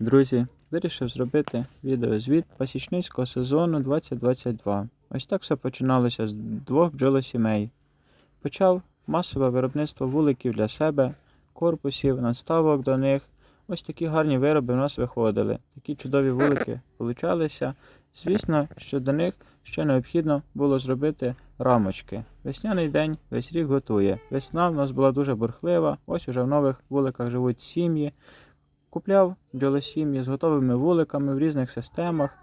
Друзі, вирішив зробити відеозвіт пасічницького сезону 2022. Ось так все починалося з двох бджолосімей. Почав масове виробництво вуликів для себе, корпусів, надставок до них. Ось такі гарні вироби в нас виходили. Такі чудові вулики получалися. Звісно, що до них ще необхідно було зробити рамочки. Весняний день весь рік готує. Весна в нас була дуже бурхлива. Ось уже в нових вуликах живуть сім'ї. Купляв бджолосім'ї з готовими вуликами в різних системах.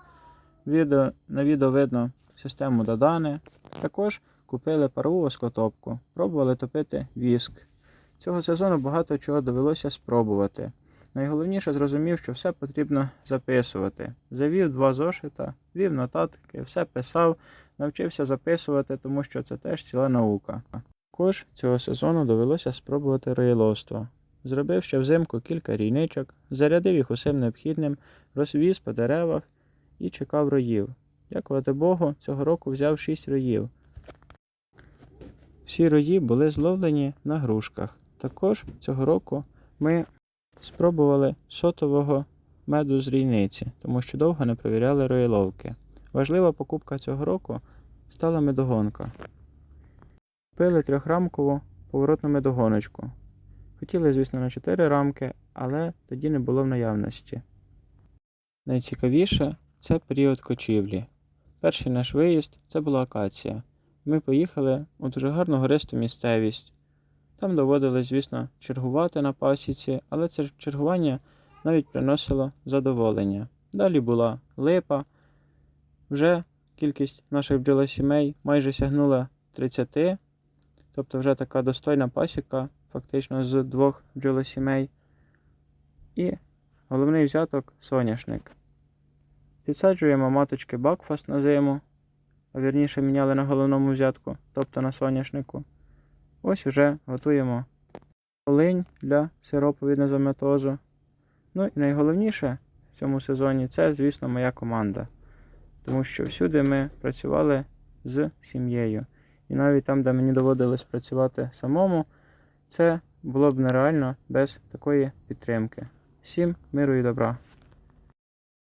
Відео, на відео видно систему Дадани. Також купили парову воскотопку, пробували топити віск. Цього сезону багато чого довелося спробувати. Найголовніше зрозумів, що все потрібно записувати. Завів два зошита, вів нотатки, все писав, навчився записувати, тому що це теж ціла наука. Також цього сезону довелося спробувати роїловство. Зробив ще взимку кілька рійничок, зарядив їх усім необхідним, розвіз по деревах і чекав роїв. Дякувати Богу, цього року взяв 6 роїв. Всі рої були зловлені на грушках. Також цього року ми спробували сотового меду з рійниці, тому що довго не провіряли роїловки. Важлива покупка цього року стала медогонка. Купили трьохрамкову поворотну медогоночку. Хотіли, звісно, на 4 рамки, але тоді не було в наявності. Найцікавіше це період кочівлі. Перший наш виїзд це була акація. Ми поїхали у дуже гарну гористу місцевість. Там доводилось, звісно, чергувати на пасіці, але це чергування навіть приносило задоволення. Далі була липа. Вже кількість наших бджолосімей майже сягнула 30, тобто вже така достойна пасіка, фактично з двох бджолосімей. І головний взяток соняшник. Підсаджуємо маточки Бакфаст на зиму, а вірніше міняли на головному взятку, тобто на соняшнику. Ось вже готуємо полинь для сиропу від незометозу. Ну і найголовніше в цьому сезоні це, звісно, моя команда. Тому що всюди ми працювали з сім'єю. І навіть там, де мені доводилось працювати самому, це було б нереально без такої підтримки. Всім миру і добра!